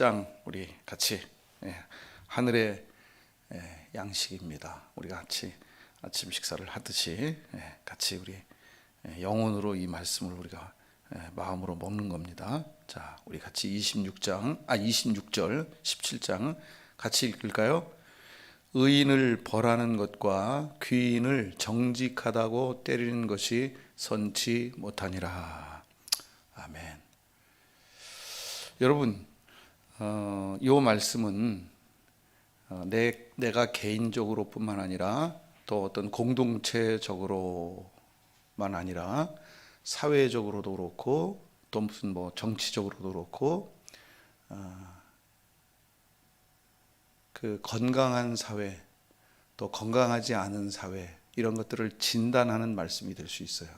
장 우리 같이 예, 하늘의 예, 양식입니다. 우리가 같이 아침 식사를 하듯이 예, 같이 우리 예, 영혼으로 이 말씀을 우리가 예, 마음으로 먹는 겁니다. 자, 우리 같이 26장 아 26절 17장 같이 읽을까요? 의인을 벌하는 것과 귀인을 정직하다고 때리는 것이 선치 못하니라. 아멘. 여러분, 어, 이 말씀은 어, 내, 내가 개인적으로뿐만 아니라 또 어떤 공동체적으로만 아니라 사회적으로도 그렇고 또 무슨 뭐 정치적으로도 그렇고 어, 그 건강한 사회 또 건강하지 않은 사회 이런 것들을 진단하는 말씀이 될 수 있어요.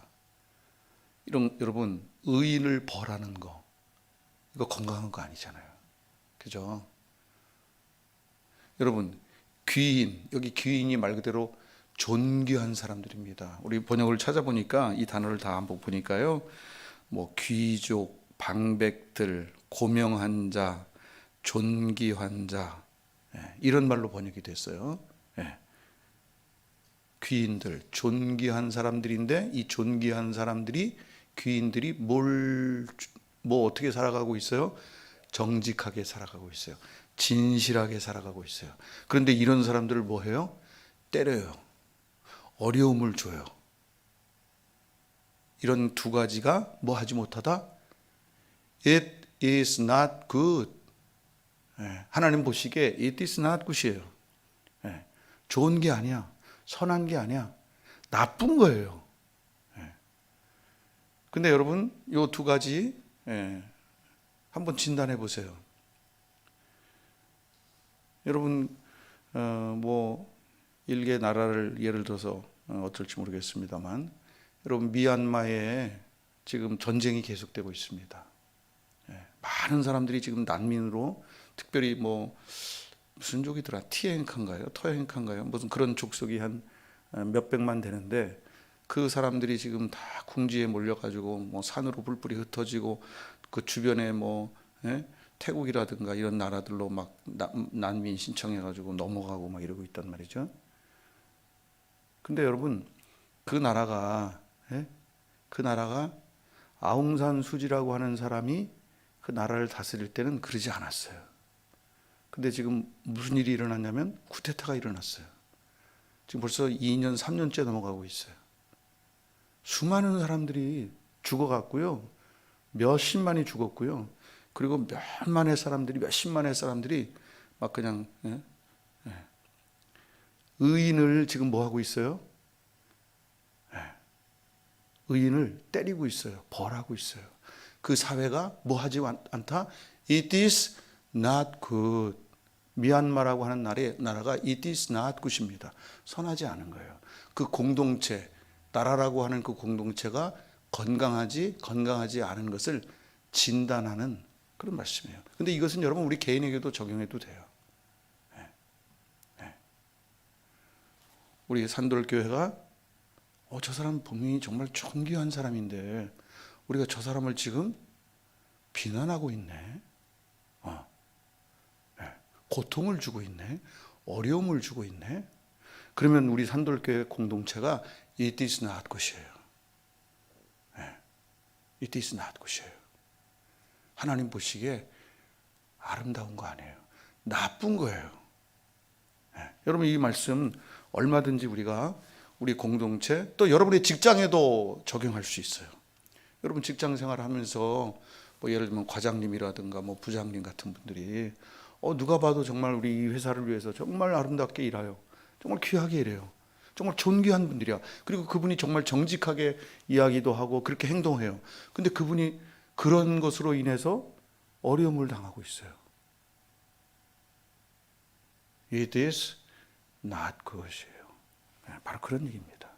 이런 여러분 의인을 벌하는 거 이거 건강한 거 아니잖아요. 그죠? 여러분 귀인 여기 귀인이 말 그대로 존귀한 사람들입니다. 우리 번역을 찾아보니까 이 단어를 다 한번 보니까요. 뭐 귀족, 방백들, 고명한 자, 존귀한 자 예, 이런 말로 번역이 됐어요. 예. 귀인들, 존귀한 사람들인데 이 존귀한 사람들이 귀인들이 뭘 뭐 어떻게 살아가고 있어요? 정직하게 살아가고 있어요. 진실하게 살아가고 있어요. 그런데 이런 사람들을 뭐 해요? 때려요. 어려움을 줘요. 이런 두 가지가 뭐 하지 못하다? It is not good. 예, 하나님 보시기에 it is not good이에요. 예, 좋은 게 아니야. 선한 게 아니야. 나쁜 거예요. 예. 근데 여러분, 요 두 가지, 예, 한번 진단해 보세요. 여러분, 어, 뭐, 일개 나라를 예를 들어서 어, 어떨지 모르겠습니다만, 여러분, 미얀마에 지금 전쟁이 계속되고 있습니다. 예, 많은 사람들이 지금 난민으로 특별히 뭐 무슨 족이더라 티엥카인가요 터엥카인가요 무슨 그런 족속이 한 어, 몇백만 되는데 그 사람들이 지금 다 궁지에 몰려가지고 뭐 산으로 불불이 흩어지고 그 주변에 뭐 예? 태국이라든가 이런 나라들로 막 난민 신청해가지고 넘어가고 막 이러고 있단 말이죠. 근데 여러분 그 나라가 예? 그 나라가 아웅산 수지라고 하는 사람이 그 나라를 다스릴 때는 그러지 않았어요. 근데 지금 무슨 일이 일어났냐면 쿠데타가 일어났어요. 지금 벌써 2년, 3년째 넘어가고 있어요. 수많은 사람들이 죽어갔고요. 몇십만이 죽었고요. 그리고 몇만의 사람들이, 몇십만의 사람들이 막 그냥, 예? 예. 의인을 지금 뭐 하고 있어요? 예. 의인을 때리고 있어요. 벌하고 있어요. 그 사회가 뭐 하지 않다? It is not good. 미얀마라고 하는 나라의, 나라가 it is not good입니다. 선하지 않은 거예요. 그 공동체, 나라라고 하는 그 공동체가 건강하지, 건강하지 않은 것을 진단하는 그런 말씀이에요. 근데 이것은 여러분 우리 개인에게도 적용해도 돼요. 네. 네. 우리 산돌교회가 어, 저 사람 분명히 정말 존귀한 사람인데 우리가 저 사람을 지금 비난하고 있네. 어. 네. 고통을 주고 있네. 어려움을 주고 있네. 그러면 우리 산돌교회 공동체가 it is not 것이에요. 네. it is not 것이에요. 하나님 보시기에 아름다운 거 아니에요. 나쁜 거예요. 네. 여러분 이 말씀 얼마든지 우리가 우리 공동체 또 여러분의 직장에도 적용할 수 있어요. 여러분 직장 생활하면서 뭐 예를 들면 과장님이라든가 뭐 부장님 같은 분들이 어 누가 봐도 정말 우리 이 회사를 위해서 정말 아름답게 일하여 정말 귀하게 일해요. 정말 존귀한 분들이야. 그리고 그분이 정말 정직하게 이야기도 하고 그렇게 행동해요. 근데 그분이 그런 것으로 인해서 어려움을 당하고 있어요. It is not 그것이에요. 네, 바로 그런 얘기입니다.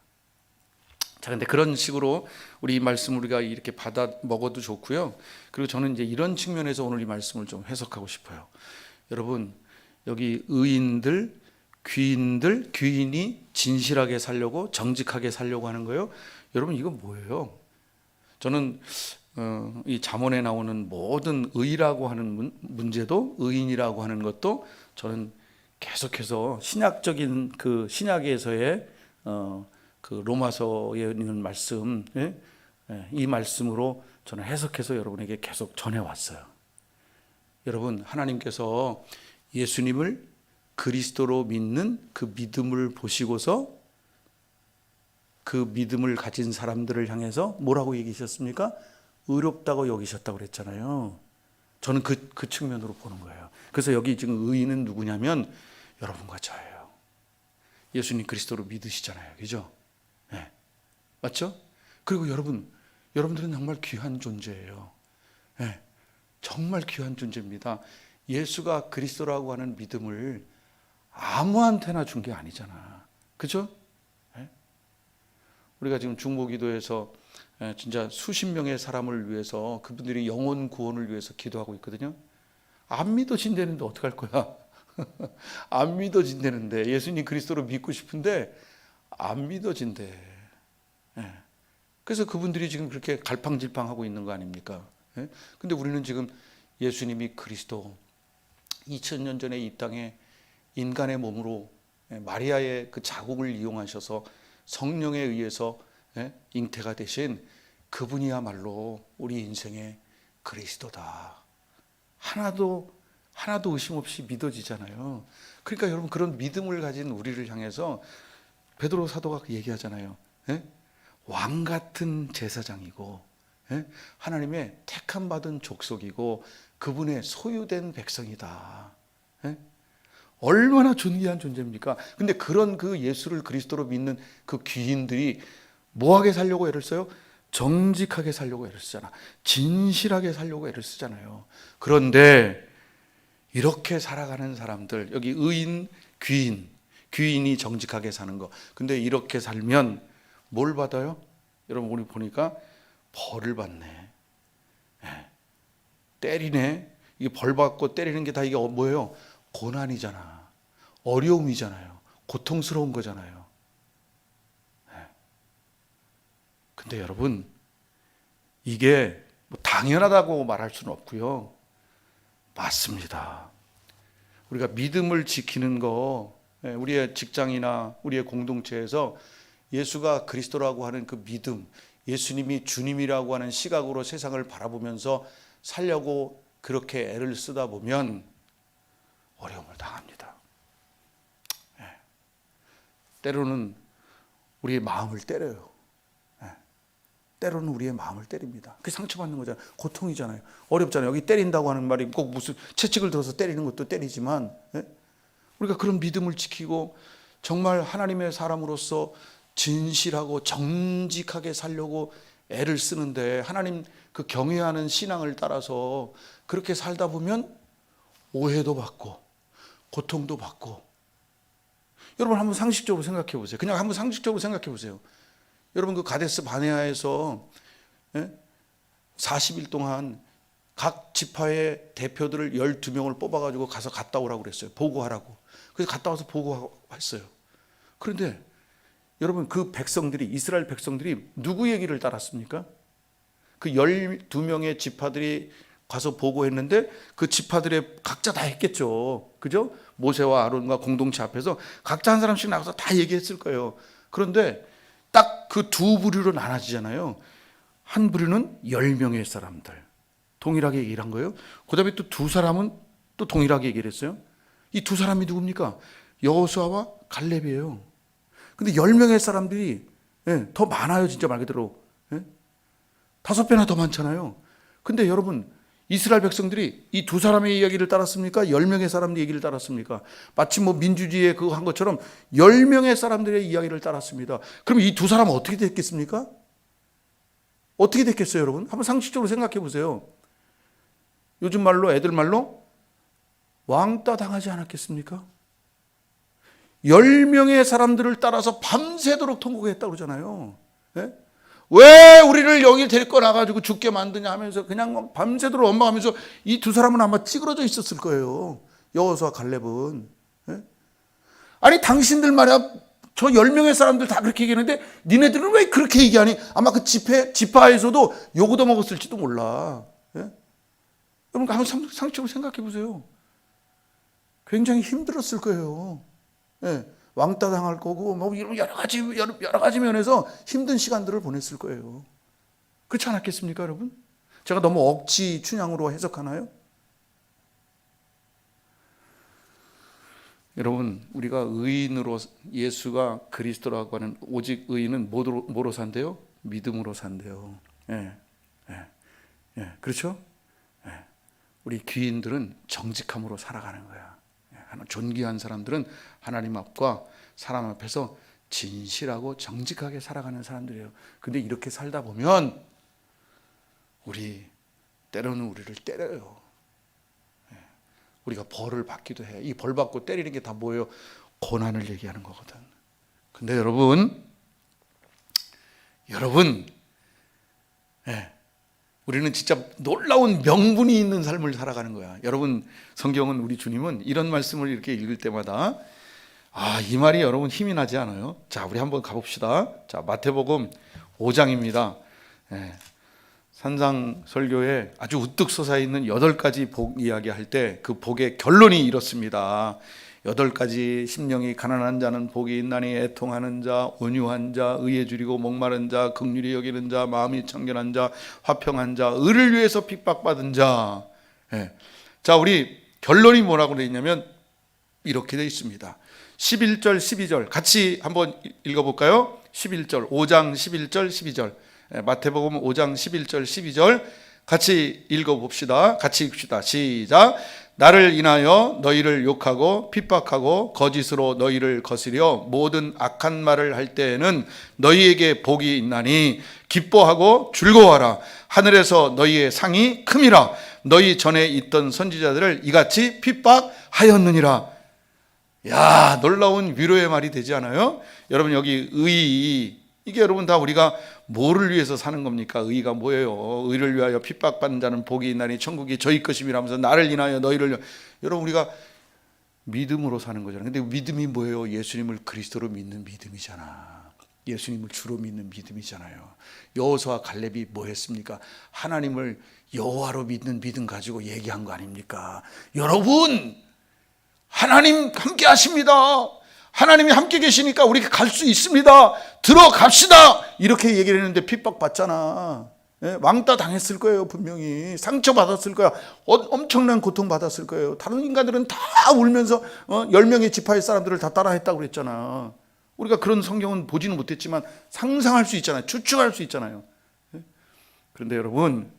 자, 근데 그런 식으로 우리 이 말씀 우리가 이렇게 받아 먹어도 좋고요. 그리고 저는 이제 이런 측면에서 오늘 이 말씀을 좀 해석하고 싶어요. 여러분, 여기 의인들, 귀인들, 귀인이 진실하게 살려고 정직하게 살려고 하는 거예요. 여러분, 이거 뭐예요? 저는 어, 이 잠언에 나오는 모든 의라고 하는 문, 문제도 의인이라고 하는 것도 저는 계속해서 신약적인 그 신약에서의 어, 그 로마서에 있는 말씀 예? 예, 이 말씀으로 저는 해석해서 여러분에게 계속 전해 왔어요. 여러분 하나님께서 예수님을 그리스도로 믿는 그 믿음을 보시고서 그 믿음을 가진 사람들을 향해서 뭐라고 얘기하셨습니까? 의롭다고 여기셨다고 그랬잖아요. 저는 그, 그 측면으로 보는 거예요. 그래서 여기 지금 의인은 누구냐면 여러분과 저예요. 예수님 그리스도로 믿으시잖아요. 그죠? 네. 맞죠? 그리고 여러분, 여러분들은 정말 귀한 존재예요. 네. 정말 귀한 존재입니다. 예수가 그리스도라고 하는 믿음을 아무한테나 준 게 아니잖아. 그죠? 네? 우리가 지금 중보기도에서 예, 진짜 수십 명의 사람을 위해서 그분들이 영혼 구원을 위해서 기도하고 있거든요. 안 믿어진다는데 어떡할 거야? 안 믿어진다는데 예수님 그리스도로 믿고 싶은데 안 믿어진대. 예. 그래서 그분들이 지금 그렇게 갈팡질팡하고 있는 거 아닙니까? 예? 근데 우리는 지금 예수님이 그리스도 2000년 전에 이 땅에 인간의 몸으로 예, 마리아의 그 자궁을 이용하셔서 성령에 의해서 예, 잉태가 되신 그분이야말로 우리 인생의 그리스도다. 하나도 하나도 의심 없이 믿어지잖아요. 그러니까 여러분 그런 믿음을 가진 우리를 향해서 베드로 사도가 얘기하잖아요. 예? 왕 같은 제사장이고 예? 하나님의 택함 받은 족속이고 그분의 소유된 백성이다. 예? 얼마나 존귀한 존재입니까? 근데 그런 그 예수를 그리스도로 믿는 그 귀인들이 뭐하게 살려고 애를 써요? 정직하게 살려고 애를 쓰잖아. 진실하게 살려고 애를 쓰잖아요. 그런데 이렇게 살아가는 사람들, 여기 의인, 귀인, 귀인이 정직하게 사는 거. 근데 이렇게 살면 뭘 받아요? 여러분, 우리 보니까 벌을 받네. 예. 때리네. 이게 벌 받고 때리는 게 다 이게 뭐예요? 고난이잖아. 어려움이잖아요. 고통스러운 거잖아요. 근데 여러분, 이게 뭐 당연하다고 말할 수는 없고요. 맞습니다. 우리가 믿음을 지키는 거, 예, 우리의 직장이나 우리의 공동체에서 예수가 그리스도라고 하는 그 믿음, 예수님이 주님이라고 하는 시각으로 세상을 바라보면서 살려고 그렇게 애를 쓰다 보면 어려움을 당합니다. 예. 때로는 우리의 마음을 때려요. 때로는 우리의 마음을 때립니다. 그게 상처받는 거잖아요. 고통이잖아요. 어렵잖아요. 여기 때린다고 하는 말이 꼭 무슨 채찍을 들어서 때리는 것도 때리지만 예? 우리가 그런 믿음을 지키고 정말 하나님의 사람으로서 진실하고 정직하게 살려고 애를 쓰는데 하나님 그 경외하는 신앙을 따라서 그렇게 살다 보면 오해도 받고 고통도 받고 여러분 한번 상식적으로 생각해 보세요. 그냥 한번 상식적으로 생각해 보세요. 여러분 그 가데스 바네아에서 40일 동안 각 지파의 대표들을 12명을 뽑아 가지고 가서 갔다 오라고 그랬어요. 보고하라고. 그래서 갔다 와서 보고했어요. 그런데 여러분 그 백성들이 이스라엘 백성들이 누구 얘기를 따랐습니까? 그 12명의 지파들이 가서 보고했는데 그 지파들의 각자 다 했겠죠. 그죠? 모세와 아론과 공동체 앞에서 각자 한 사람씩 나가서 다 얘기했을 거예요. 그런데 딱 그 두 부류로 나눠지잖아요. 한 부류는 10명의 사람들. 동일하게 얘기를 한 거예요. 그 다음에 또 두 사람은 또 동일하게 얘기를 했어요. 이 두 사람이 누굽니까? 여호수아와 갈렙이에요. 근데 10명의 사람들이 예, 더 많아요. 진짜 말 그대로. 예? 다섯 배나 더 많잖아요. 근데 여러분 이스라엘 백성들이 이 두 사람의 이야기를 따랐습니까? 열 명의 사람들의 얘기를 따랐습니까? 마치 뭐 민주주의에 그거 한 것처럼 열 명의 사람들의 이야기를 따랐습니다. 그럼 이 두 사람은 어떻게 됐겠습니까? 어떻게 됐겠어요, 여러분? 한번 상식적으로 생각해 보세요. 요즘 말로 애들 말로 왕따 당하지 않았겠습니까? 열 명의 사람들을 따라서 밤새도록 통곡했다고 그러잖아요. 예? 왜 우리를 여기 데리고 나가지고 죽게 만드냐 하면서 그냥 막 밤새도록 원망하면서 이 두 사람은 아마 찌그러져 있었을 거예요. 여호수아 갈렙은. 예? 아니 당신들 말이야 저 10명의 사람들 다 그렇게 얘기하는데 니네들은 왜 그렇게 얘기하니? 아마 그 집회, 집화에서도 요구도 먹었을지도 몰라. 예? 여러분 한번 상- 상식적으로 생각해 보세요. 굉장히 힘들었을 거예요. 예, 왕따 당할 거고 뭐 여러 가지 여러, 여러 가지 면에서 힘든 시간들을 보냈을 거예요. 그렇지 않았겠습니까, 여러분? 제가 너무 억지 춘향으로 해석하나요? 여러분, 우리가 의인으로 예수가 그리스도라고 하는 오직 의인은 뭐로, 뭐로 산대요? 믿음으로 산대요. 예, 예, 예, 그렇죠? 예. 우리 귀인들은 정직함으로 살아가는 거야. 예, 하나 존귀한 사람들은 하나님 앞과 사람 앞에서 진실하고 정직하게 살아가는 사람들이에요. 근데 이렇게 살다 보면 우리 때로는 우리를 때려요. 예, 우리가 벌을 받기도 해. 이벌 받고 때리는 게 다 뭐예요? 고난을 얘기하는 거거든. 근데 여러분, 여러분, 예, 우리는 진짜 놀라운 명분이 있는 삶을 살아가는 거야. 여러분, 성경은 우리 주님은 이런 말씀을 이렇게 읽을 때마다 아, 이 말이 여러분 힘이 나지 않아요? 자, 우리 한번 가봅시다. 자, 마태복음 5장입니다. 예, 산상 설교에 아주 우뚝 솟아 있는 여덟 가지 복 이야기할 때 그 복의 결론이 이렇습니다. 여덟 가지 심령이 가난한 자는 복이 있나니 애통하는 자, 온유한 자, 의에 줄이고 목마른 자, 극률이 여기는 자, 마음이 청결한 자, 화평한 자, 의를 위해서 핍박받은 자. 예. 자, 우리 결론이 뭐라고 되어 있냐면 이렇게 되어 있습니다. 11절, 12절 같이 한번 읽어 볼까요? 11절, 5장 11절, 12절. 예, 마태복음 5장 11절, 12절 같이 읽어 봅시다. 같이 읽읍시다. 시작. 나를 인하여 너희를 욕하고 핍박하고 거짓으로 너희를 거스려 모든 악한 말을 할 때에는 너희에게 복이 있나니 기뻐하고 즐거워하라. 하늘에서 너희의 상이 큼이라. 너희 전에 있던 선지자들을 이같이 핍박하였느니라. 야, 놀라운 위로의 말이 되지 않아요? 여러분 여기 의 이게 여러분 다 우리가 뭐를 위해서 사는 겁니까? 의가 뭐예요? 의를 위하여 핍박받는 자는 복이 있나니 천국이 저희 것임이라면서 나를 인하여 너희를 여러분 우리가 믿음으로 사는 거잖아요. 근데 믿음이 뭐예요? 예수님을 그리스도로 믿는 믿음이잖아. 예수님을 주로 믿는 믿음이잖아요. 여호수아 갈렙이 뭐 했습니까? 하나님을 여호와로 믿는 믿음 가지고 얘기한 거 아닙니까? 여러분 하나님 함께 하십니다. 하나님이 함께 계시니까 우리 갈 수 있습니다. 들어갑시다. 이렇게 얘기를 했는데 핍박받잖아. 예, 왕따 당했을 거예요, 분명히. 상처받았을 거야. 어, 엄청난 고통받았을 거예요. 다른 인간들은 다 울면서 어, 10명의 지파의 사람들을 다 따라했다고 그랬잖아. 우리가 그런 성경은 보지는 못했지만 상상할 수 있잖아요. 추측할 수 있잖아요. 예? 그런데 여러분,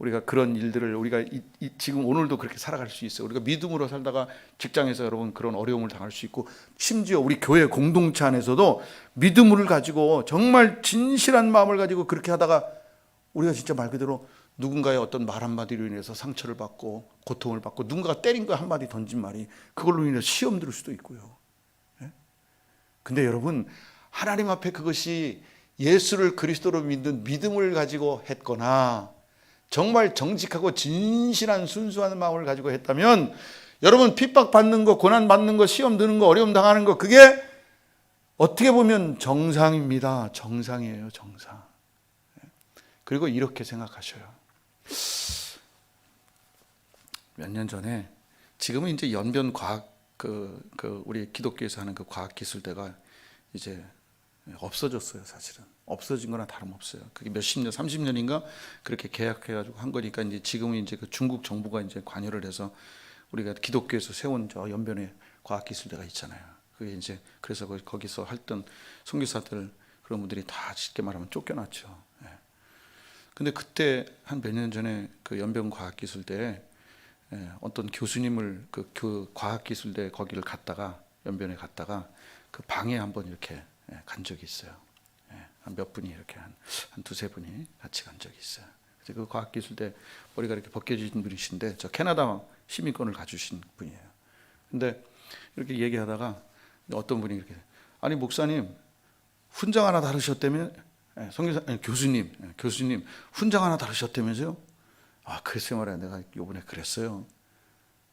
우리가 그런 일들을 우리가 이, 이- 지금 오늘도 그렇게 살아갈 수 있어요. 우리가 믿음으로 살다가 직장에서 여러분 그런 어려움을 당할 수 있고 심지어 우리 교회 공동체 안에서도 믿음을 가지고 정말 진실한 마음을 가지고 그렇게 하다가 우리가 진짜 말 그대로 누군가의 어떤 말 한마디로 인해서 상처를 받고 고통을 받고 누군가가 때린 거 한마디 던진 말이 그걸로 인해서 시험 들을 수도 있고요. 예? 근데 여러분 하나님 앞에 그것이 예수를 그리스도로 믿는 믿음을 가지고 했거나 정말 정직하고 진실한 순수한 마음을 가지고 했다면 여러분 핍박받는 거, 고난받는 거, 시험 드는 거, 어려움 당하는 거 그게 어떻게 보면 정상입니다. 정상이에요, 정상. 그리고 이렇게 생각하셔요. 몇 년 전에 지금은 이제 연변 과학 그, 그 우리 기독교에서 하는 그 과학 기술대가 이제 없어졌어요, 사실은. 없어진 거나 다름없어요. 그게 몇십 년, 30년인가 그렇게 계약해 가지고 한 거니까 이제 지금은 이제 그 중국 정부가 이제 관여를 해서 우리가 기독교에서 세운 저 연변의 과학 기술대가 있잖아요. 그게 이제 그래서 거기- 거기서 했던 선교사들 그런 분들이 다 쉽게 말하면 쫓겨났죠. 예. 근데 그때 한 몇 년 전에 그 연변 과학 기술대에 예, 어떤 교수님을 그, 그 과학기술대 거기를 갔다가 연변에 갔다가 그 방에 한번 이렇게 예, 간 적이 있어요. 몇 분이 이렇게 한, 한 두세 분이 같이 간 적이 있어요. 그래서 그 과학기술대 머리가 이렇게 벗겨진 분이신데 저 캐나다 시민권을 가주신 분이에요. 근데 이렇게 얘기하다가 어떤 분이 이렇게 아니 목사님 훈장 하나 다루셨다면 예, 성교사 아니, 교수님 예, 교수님 훈장 하나 다루셨다면서요? 아, 글쎄 말이야. 내가 요번에 그랬어요.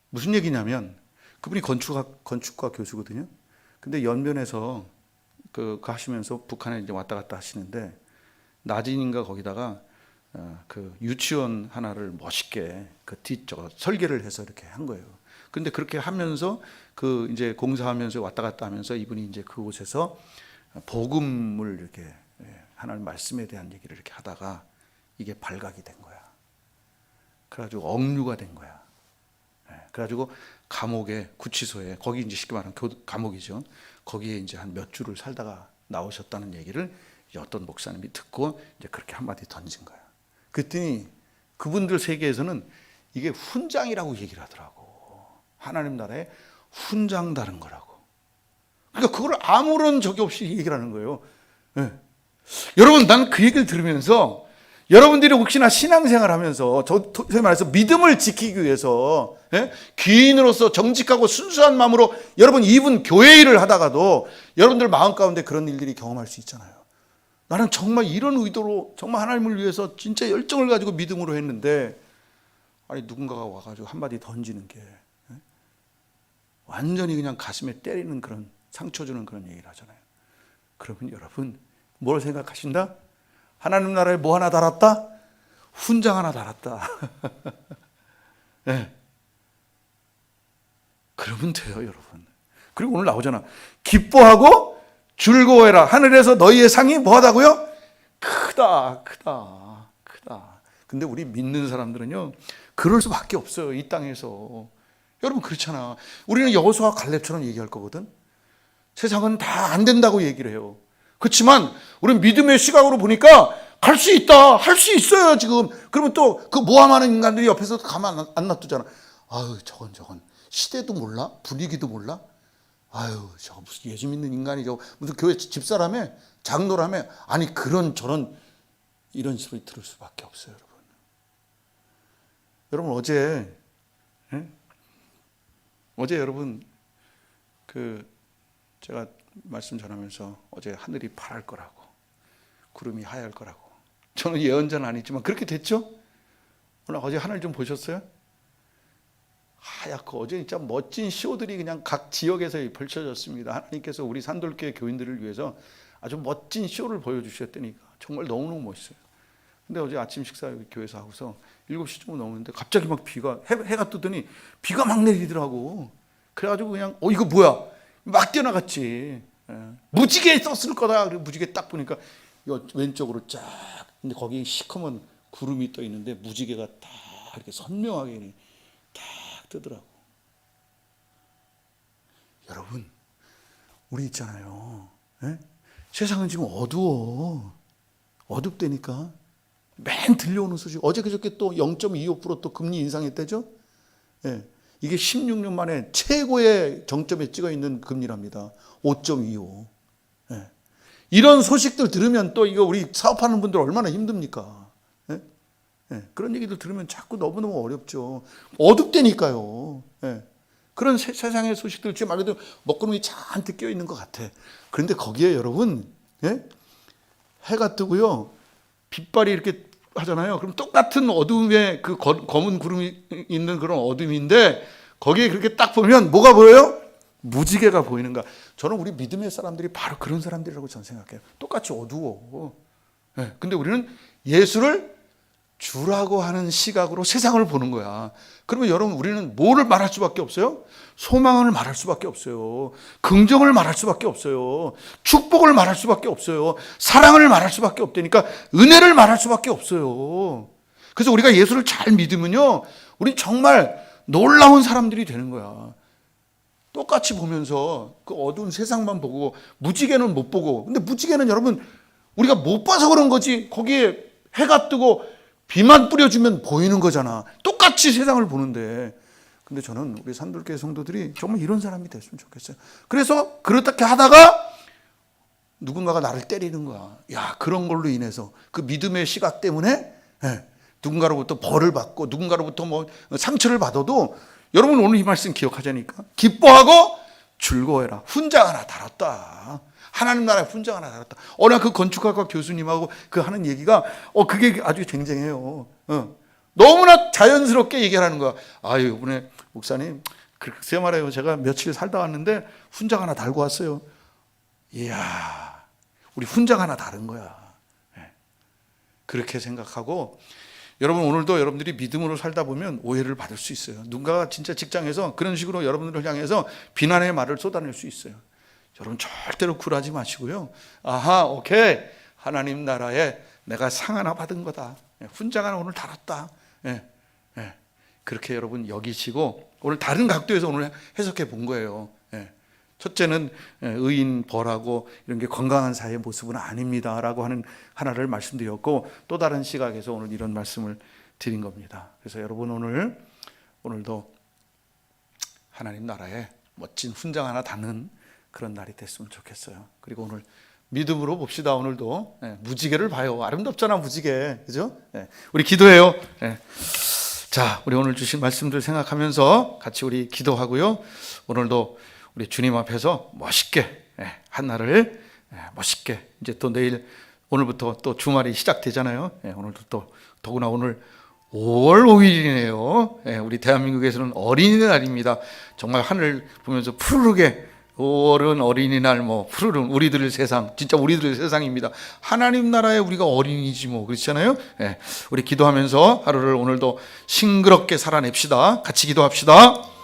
무슨 얘기냐면 그분이 건축학 건축과 교수거든요. 근데 연변에서 그, 그 하시면서 북한에 이제 왔다 갔다 하시는데 나진인가 거기다가 어, 그 유치원 하나를 멋있게 그뒤저 설계를 해서 이렇게 한 거예요. 근데 그렇게 하면서 그 이제 공사하면서 왔다 갔다 하면서 이분이 이제 그곳에서 복음을 이렇게 예, 하나님 말씀에 대한 얘기를 이렇게 하다가 이게 발각이 된 거야. 그래가지고 억류가 된 거야. 예, 그래가지고 감옥에 구치소에 거기 이제 쉽게 말하면 교, 감옥이죠. 거기에 이제 한 몇 주를 살다가 나오셨다는 얘기를 어떤 목사님이 듣고 이제 그렇게 한마디 던진 거야. 그랬더니 그분들 세계에서는 이게 훈장이라고 얘기를 하더라고. 하나님 나라에 훈장 다른 거라고. 그러니까 그걸 아무런 적이 없이 얘기를 하는 거예요. 예. 여러분, 난 그 얘기를 들으면서 여러분들이 혹시나 신앙생활 하면서, 저, 소위 말해서 믿음을 지키기 위해서, 예? 귀인으로서 정직하고 순수한 마음으로 여러분 이분 교회 일을 하다가도 여러분들 마음 가운데 그런 일들이 경험할 수 있잖아요. 나는 정말 이런 의도로 정말 하나님을 위해서 진짜 열정을 가지고 믿음으로 했는데, 아니, 누군가가 와가지고 한마디 던지는 게, 예? 완전히 그냥 가슴에 때리는 그런 상처 주는 그런 얘기를 하잖아요. 그러면 여러분, 뭘 생각하신다? 하나님 나라에 뭐 하나 달았다? 훈장 하나 달았다. 네. 그러면 돼요, 여러분. 그리고 오늘 나오잖아. 기뻐하고 즐거워해라. 하늘에서 너희의 상이 뭐 하다고요? 크다, 크다, 크다. 근데 우리 믿는 사람들은요, 그럴 수밖에 없어요, 이 땅에서. 여러분, 그렇잖아. 우리는 여호수아 갈렙처럼 얘기할 거거든. 세상은 다 안 된다고 얘기를 해요. 그렇지만 우리는 믿음의 시각으로 보니까 갈 수 있다, 할 수 있어요 지금. 그러면 또 그 모함하는 인간들이 옆에서 가만 안- 안 놔두잖아. 아유 저건 저건 시대도 몰라, 분위기도 몰라. 아유 저거 무슨 예수 믿는 인간이 저 무슨 교회 집사라며 장로라며 아니 그런 저런 이런 소리 들을 수밖에 없어요 여러분. 여러분 어제 예? 어제 여러분 그 제가 말씀 전하면서 어제 하늘이 파랄 거라고 구름이 하얄 거라고 저는 예언자는 아니지만 그렇게 됐죠? 오늘 어제 하늘 좀 보셨어요? 하얗고 어제 진짜 멋진 쇼들이 그냥 각 지역에서 펼쳐졌습니다. 하나님께서 우리 산돌교회 교인들을 위해서 아주 멋진 쇼를 보여주셨다니까 정말 너무너무 멋있어요. 근데 어제 아침 식사 교회에서 하고서 7시쯤 넘었는데 갑자기 막 비가 해, 해가 뜨더니 비가 막 내리더라고. 그래가지고 그냥 어 이거 뭐야 막 뛰어나갔지. 예. 무지개 썼을 거다. 그리고 무지개 딱 보니까 요 왼쪽으로 쫙 근데 거기 시커먼 구름이 떠 있는데 무지개가 딱 이렇게 선명하게 딱 뜨더라고. 여러분 우리 있잖아요. 예? 세상은 지금 어두워. 어둡다니까. 맨 들려오는 소식. 어제 그저께 또 0.25%또 금리 인상했대죠? 예. 이게 16년 만에 최고의 정점에 찍어 있는 금리랍니다. 5.25. 예. 이런 소식들 들으면 또 이거 우리 사업하는 분들 얼마나 힘듭니까? 예? 예. 그런 얘기들 들으면 자꾸 너무너무 어렵죠. 어둡다니까요. 예. 그런 세, 세상의 소식들 지금 말 그대로 먹구름이 잔뜩 껴 있는 것 같아. 그런데 거기에 여러분, 예? 해가 뜨고요. 빛발이 이렇게 하잖아요. 그럼 똑같은 어둠에 그 거- 검은 구름이 있는 그런 어둠인데 거기에 그렇게 딱 보면 뭐가 보여요? 무지개가 보이는가. 저는 우리 믿음의 사람들이 바로 그런 사람들이라고 저는 생각해요. 똑같이 어두워. 예, 근데 우리는 예수를 주라고 하는 시각으로 세상을 보는 거야. 그러면 여러분 우리는 뭐를 말할 수밖에 없어요? 소망을 말할 수밖에 없어요. 긍정을 말할 수밖에 없어요. 축복을 말할 수밖에 없어요. 사랑을 말할 수밖에 없다니까 은혜를 말할 수밖에 없어요. 그래서 우리가 예수를 잘 믿으면요. 우리 정말 놀라운 사람들이 되는 거야. 똑같이 보면서 그 어두운 세상만 보고 무지개는 못 보고. 근데 무지개는 여러분 우리가 못 봐서 그런 거지. 거기에 해가 뜨고 비만 뿌려주면 보이는 거잖아. 똑같이 세상을 보는데. 근데 저는 우리 산돌교회 성도들이 정말 이런 사람이 됐으면 좋겠어요. 그래서 그렇게 하다가 누군가가 나를 때리는 거야. 야 그런 걸로 인해서 그 믿음의 시각 때문에 예, 누군가로부터 벌을 받고 누군가로부터 뭐 상처를 받아도 여러분 오늘 이 말씀 기억하자니까? 기뻐하고 즐거워해라. 훈장 하나 달았다. 하나님 나라에 훈장 하나 달았다. 어느 날그 건축학과 교수님하고 그 하는 얘기가 어 그게 아주 쟁쟁해요. 어. 너무나 자연스럽게 얘기하는 거야. 아유 이번에 목사님 글쎄 말해요. 제가 며칠 살다 왔는데 훈장 하나 달고 왔어요. 이야, 우리 훈장 하나 다른 거야. 예. 그렇게 생각하고 여러분 오늘도 여러분들이 믿음으로 살다 보면 오해를 받을 수 있어요. 누군가 진짜 직장에서 그런 식으로 여러분들을 향해서 비난의 말을 쏟아낼 수 있어요. 여러분 절대로 굴하지 마시고요. 아하, 오케이. 하나님 나라에 내가 상 하나 받은 거다. 예, 훈장 하나 오늘 달았다. 예, 예. 그렇게 여러분 여기시고 오늘 다른 각도에서 오늘 해석해 본 거예요. 예. 첫째는 예, 의인 벌하고 이런 게 건강한 사회의 모습은 아닙니다라고 하는 하나를 말씀드렸고 또 다른 시각에서 오늘 이런 말씀을 드린 겁니다. 그래서 여러분 오늘 오늘도 하나님 나라에 멋진 훈장 하나 닿는 그런 날이 됐으면 좋겠어요. 그리고 오늘 믿음으로 봅시다. 오늘도 예, 무지개를 봐요. 아름답잖아 무지개, 그죠? 예, 우리 기도해요. 예. 자, 우리 오늘 주신 말씀들 생각하면서 같이 우리 기도하고요. 오늘도 우리 주님 앞에서 멋있게 예, 한 날을 예, 멋있게 이제 또 내일 오늘부터 또 주말이 시작되잖아요. 예, 오늘도 또 더구나 오늘 5월 5일이네요. 예, 우리 대한민국에서는 어린이날입니다. 정말 하늘 보면서 푸르르게 5월은 어린이날 뭐 푸르른 우리들의 세상 진짜 우리들의 세상입니다. 하나님 나라에 우리가 어린이지 뭐 그렇잖아요. 예, 우리 기도하면서 하루를 오늘도 싱그럽게 살아냅시다. 같이 기도합시다.